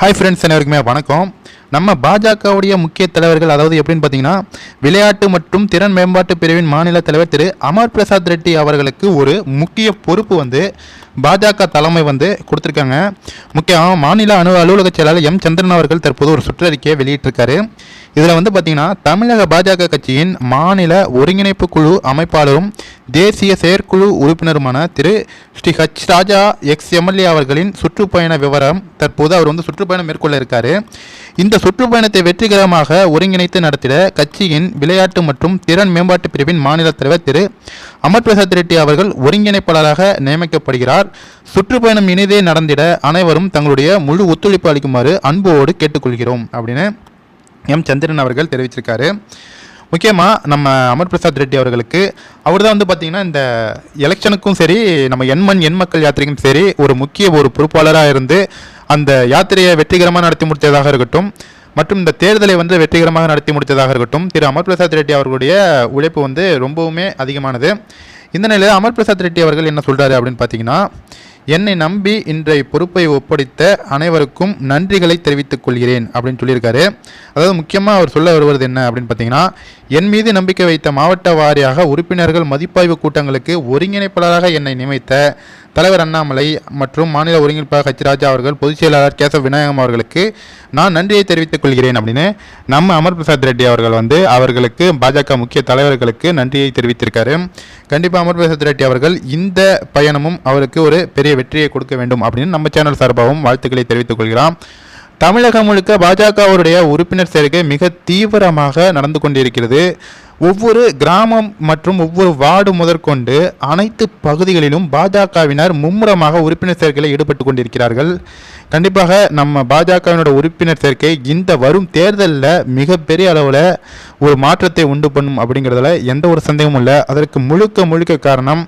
Hi friends அனைவருக்குமே வணக்கம். நம்ம பாஜகவுடைய முக்கிய தலைவர்கள் அதாவது எப்படின்னு பார்த்தீங்கன்னா விளையாட்டு மற்றும் திறன் மேம்பாட்டு பிரிவின் மாநில தலைவர் திரு அமர் பிரசாத் ரெட்டி அவர்களுக்கு ஒரு முக்கிய பொறுப்பு வந்து பாஜக தலைமை வந்து கொடுத்துருக்காங்க. முக்கியமாக மாநில அணு அலுவலக செயலாளர் எம் சந்திரன் அவர்கள் தற்போது ஒரு சுற்றறிக்கையை வெளியிட்டிருக்காரு. இதில் வந்து பார்த்தீங்கன்னா தமிழக பாஜக கட்சியின் மாநில ஒருங்கிணைப்பு குழு அமைப்பாளரும் தேசிய செயற்குழு உறுப்பினருமான Thiru Shri H Raja ex MLA அவர்களின் சுற்றுப்பயண விவரம் தற்போது அவர் வந்து சுற்றுப்பயணம் மேற்கொள்ள இருக்காரு. இந்த சுற்றுப்பயணத்தை வெற்றிகரமாக ஒருங்கிணைத்து நடத்திட கட்சியின் விளையாட்டு மற்றும் திறன் மேம்பாட்டு பிரிவின் மாநில தலைவர் திரு அமர் பிரசாத் ரெட்டி அவர்கள் ஒருங்கிணைப்பாளராக நியமிக்கப்படுகிறார். சுற்றுப்பயணம் இனிதே நடந்திட அனைவரும் தங்களுடைய முழு ஒத்துழைப்பு அளிக்குமாறு அன்போடு கேட்டுக்கொள்கிறோம் அப்படின்னு எம். சந்திரன் அவர்கள் தெரிவிச்சிருக்காரு. முக்கியமாக நம்ம அமர் பிரசாத் ரெட்டி அவர்களுக்கு அவர் தான் வந்து பார்த்திங்கன்னா இந்த எலெக்ஷனுக்கும் சரி நம்ம எண்மண் எண் மக்கள் யாத்திரைக்கும் சரி ஒரு முக்கிய ஒரு பொறுப்பாளராக இருந்து அந்த யாத்திரையை வெற்றிகரமாக நடத்தி முடித்ததாக இருக்கட்டும் மற்றும் இந்த தேர்தலை வந்து வெற்றிகரமாக நடத்தி முடித்ததாக இருக்கட்டும் திரு அமர் பிரசாத் ரெட்டி அவர்களுடைய உழைப்பு வந்து ரொம்பவுமே அதிகமானது. இந்த நிலையில் அமர் பிரசாத் ரெட்டி அவர்கள் என்ன சொல்கிறாரு அப்படின்னு பார்த்தீங்கன்னா என்னை நம்பி இன்றைய பொறுப்பை ஒப்படைத்த அனைவருக்கும் நன்றிகளை தெரிவித்துக் கொள்கிறேன் அப்படின்னு சொல்லியிருக்காரு. அதாவது முக்கியமாக அவர் சொல்ல வருவது என்ன அப்படின்னு பார்த்தீங்கன்னா என் மீது நம்பிக்கை வைத்த மாவட்ட வாரியாக உறுப்பினர்கள் மதிப்பாய்வு கூட்டங்களுக்கு ஒருங்கிணைப்பாளராக என்னை நியமித்த தலைவர் அண்ணாமலை மற்றும் மாநில ஒருங்கிணைப்பாளர் ஹச் ராஜா அவர்கள் பொதுச் செயலாளர் கேசவ் விநாயகம் அவர்களுக்கு நான் நன்றியை தெரிவித்துக் கொள்கிறேன் அப்படின்னு நம்ம அமர் பிரசாத் ரெட்டி அவர்கள் வந்து அவர்களுக்கு பாஜக முக்கிய தலைவர்களுக்கு நன்றியை தெரிவித்திருக்காரு. கண்டிப்பாக அமர் பிரசாத் ரெட்டி அவர்கள் இந்த பயணமும் அவருக்கு ஒரு பெரிய வெற்றியை கொடுக்க வேண்டும் அப்படின்னு நம்ம சேனல் சார்பாகவும் வாழ்த்துக்களை தெரிவித்துக் கொள்கிறோம். தமிழகம் முழுக்க பாஜகவுடைய உறுப்பினர் சேர்க்கை மிக தீவிரமாக நடந்து கொண்டிருக்கிறது. ஒவ்வொரு கிராமம் மற்றும் ஒவ்வொரு வார்டு முதற்கொண்டு அனைத்து பகுதிகளிலும் பாஜகவினர் மும்முரமாக உறுப்பினர் சேர்க்கையில் ஈடுபட்டு கொண்டிருக்கிறார்கள். கண்டிப்பாக நம்ம பாஜகவினோட உறுப்பினர் சேர்க்கை இந்த வரும் தேர்தலில் மிகப்பெரிய அளவில் ஒரு மாற்றத்தை உண்டு பண்ணும் அப்படிங்கிறதுல எந்த ஒரு சந்தேகமும் இல்லை. அதற்கு முழுக்க முழுக்க காரணம்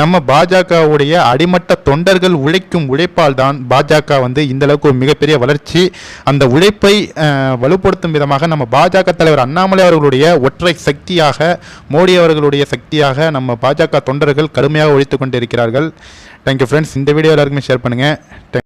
நம்ம பாஜகவுடைய அடிமட்ட தொண்டர்கள் உழைக்கும் உழைப்பால் தான் பாஜக வந்து இந்த அளவுக்கு ஒரு மிகப்பெரிய வளர்ச்சி. அந்த உழைப்பை வலுப்படுத்தும் விதமாக நம்ம பாஜக தலைவர் அண்ணாமலை அவர்களுடைய ஒற்றை சக்தியாக மோடி அவர்களுடைய சக்தியாக நம்ம பாஜக தொண்டர்கள் கடுமையாக உழைத்து கொண்டிருக்கிறார்கள். தேங்க்யூ ஃப்ரெண்ட்ஸ் இந்த வீடியோ எல்லாருக்குமே ஷேர் பண்ணுங்கள்